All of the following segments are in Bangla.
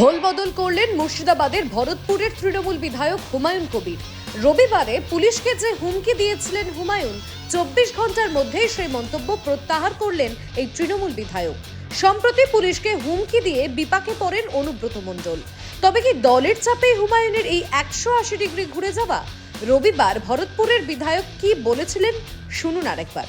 ভোল বদল করলেন মুর্শিদাবাদের ভরতপুরের তৃণমূল বিধায়ক হুমায়ুন কবির। রবিবারে পুলিশকে যে হুমকি দিয়েছিলেন হুমায়ুন, চব্বিশ ঘণ্টার মধ্যেই সেই মন্তব্য প্রত্যাহার করলেন এই তৃণমূল বিধায়ক। সম্প্রতি পুলিশকে হুমকি দিয়ে বিপাকে পড়েন অনুব্রত মণ্ডল। তবে কি দলের চাপে হুমায়ুনের এই একশো আশি ডিগ্রি ঘুরে যাওয়া? রবিবার ভরতপুরের বিধায়ক কি বলেছিলেন? শুনুন আরেকবার।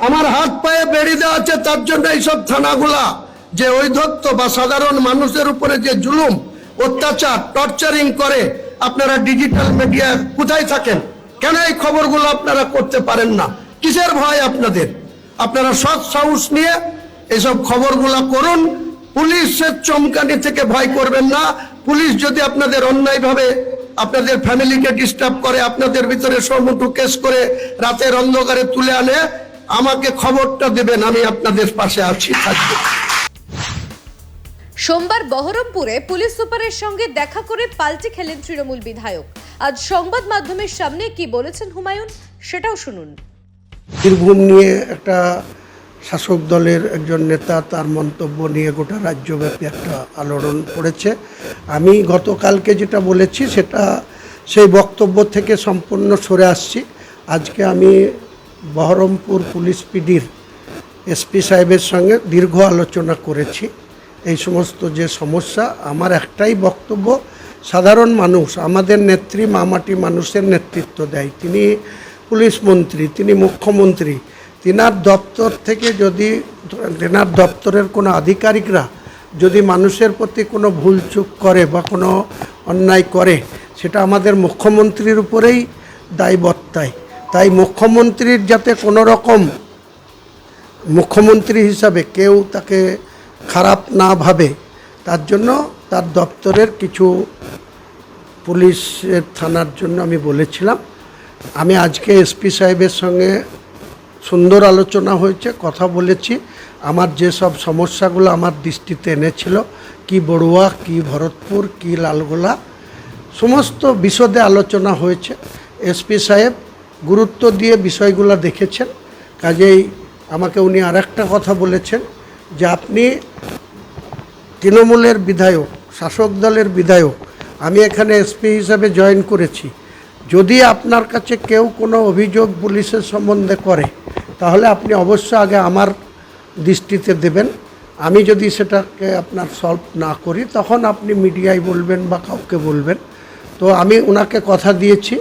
আমার হাত পায়ে বেড়ি দেওয়া আছে, তার জন্য এইসব থানাগুলা, যে ঐধত্য বা সাধারণ মানুষের উপরে যে জুলুম, অত্যাচার, টর্চারিং করে, আপনারা ডিজিটাল মিডিয়া কোথায় থাকেন? কেন এই খবরগুলো আপনারা করতে পারেন না? কিসের ভয় আপনাদের? আপনারা সৎ সাহস নিয়ে এইসব খবরগুলা করুন। পুলিশের চমকানি থেকে ভয় করবেন না। পুলিশ যদি আপনাদের অন্যায়ভাবে আপনাদের ফ্যামিলিকে ডিস্টার্ব করে, আপনাদের ভিতরে সমুদ্র কেস করে, রাতের অন্ধকারে তুলে আনে আমাকে খবরটা দেবেন আমি আপনাদের পাশে আছি থাকব। সোমবার বহরমপুরে পুলিশ সুপারের সঙ্গে দেখা করে পাল্টি খেলেন তৃণমূল বিধায়ক। আজ সংবাদ মাধ্যমের সামনে কি বলেছেন হুমায়ুন সেটাও শুনুন। বীরভূম নিয়ে একটা শাসক দলের একজন নেতা তার মন্তব্য নিয়ে গোটা রাজ্যব্যাপী একটা আলোড়ন পড়েছে। আমি গতকালকে যেটা বলেছি সেটা সেই বক্তব্য থেকে সম্পূর্ণ সরে আসছি। আজকে আমি বহরমপুর পুলিশ পিডির এসপি সাহেবের সঙ্গে দীর্ঘ আলোচনা করেছি। এই সমস্ত যে সমস্যা, আমার একটাই বক্তব্য, সাধারণ মানুষ, আমাদের নেত্রী মামাটি মানুষের নেতৃত্ব দেয়। তিনি পুলিশ মন্ত্রী, তিনি মুখ্যমন্ত্রী, তিনার দপ্তর থেকে যদি, তেনার দপ্তরের কোনো আধিকারিকরা যদি মানুষের প্রতি কোনো ভুলচুক করে বা কোনো অন্যায় করে, সেটা আমাদের মুখ্যমন্ত্রীর উপরেই দায় বর্তায় তাই মুখ্যমন্ত্রীর যাতে কোনো রকম মুখ্যমন্ত্রী হিসাবে কেউ তাকে খারাপ না ভাবে, তার জন্য তার দপ্তরের কিছু পুলিশের থানার জন্য আমি বলেছিলাম। আমি আজকে এসপি সাহেবের সঙ্গে সুন্দর আলোচনা হয়েছে, কথা বলেছি। আমার যেসব সমস্যাগুলো আমার দৃষ্টিতে এনেছিল, কি বড়ুয়া, কি ভরতপুর, কি লালগোলা, সমস্ত বিশদে আলোচনা হয়েছে। এসপি সাহেব গুরুত্ব দিয়ে বিষয়গুলো দেখেছেন। কাজেই আমাকে উনি আর কথা বলেছেন যে আপনি তৃণমূলের বিধায়ক, শাসক দলের বিধায়ক, আমি এখানে এসপি হিসাবে জয়েন করেছি। যদি আপনার কাছে কেউ কোনো অভিযোগ পুলিশের সম্বন্ধে করে, তাহলে আপনি অবশ্য আগে আমার দৃষ্টিতে দেবেন। আমি যদি সেটাকে আপনার সলভ না করি, তখন আপনি মিডিয়ায় বলবেন বা কাউকে বলবেন। তো আমি ওনাকে কথা দিয়েছি।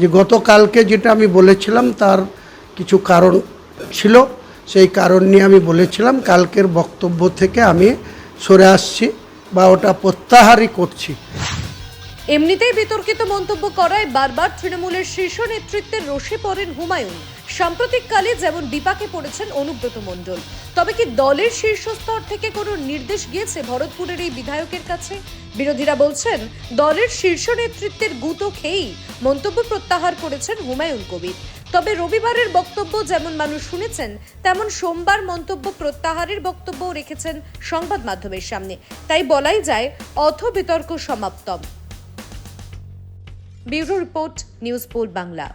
যে গতকালকে যেটা আমি বলেছিলাম তার কিছু কারণ ছিল, সেই কারণ নিয়ে আমি বলেছিলাম, কালকের বক্তব্য থেকে আমি সরে আসছি বা ওটা প্রত্যাহারই করছি। এমনিতেই বিতর্কিত মন্তব্য করায় বারবার তৃণমূলের শীর্ষ নেতৃত্বের রোষে পড়েন হুমায়ুন। সাম্প্রতিককালে যেমন বিপাকে পড়েছেন অনুব্রত মণ্ডল, তবে কি দলের শীর্ষস্তর থেকে কোনো নির্দেশ গিয়েছে ভরতপুরের এই বিধায়কের কাছে? বিরোধীরা বলছেন, দলের শীর্ষ নেতৃত্বের গুতো খেয়েই মন্তব্য প্রত্যাহার করেছেন হুমায়ুন কবির। তবে রবিবারের বক্তব্য যেমন মানুষ শুনেছেন, তেমন সোমবার মন্তব্য প্রত্যাহারের বক্তব্যও রেখেছেন সংবাদ মাধ্যমের সামনে। তাই বলাই যায়, অথ বিতর্ক সমাপ্তম। Bureau report, news pole Bangla.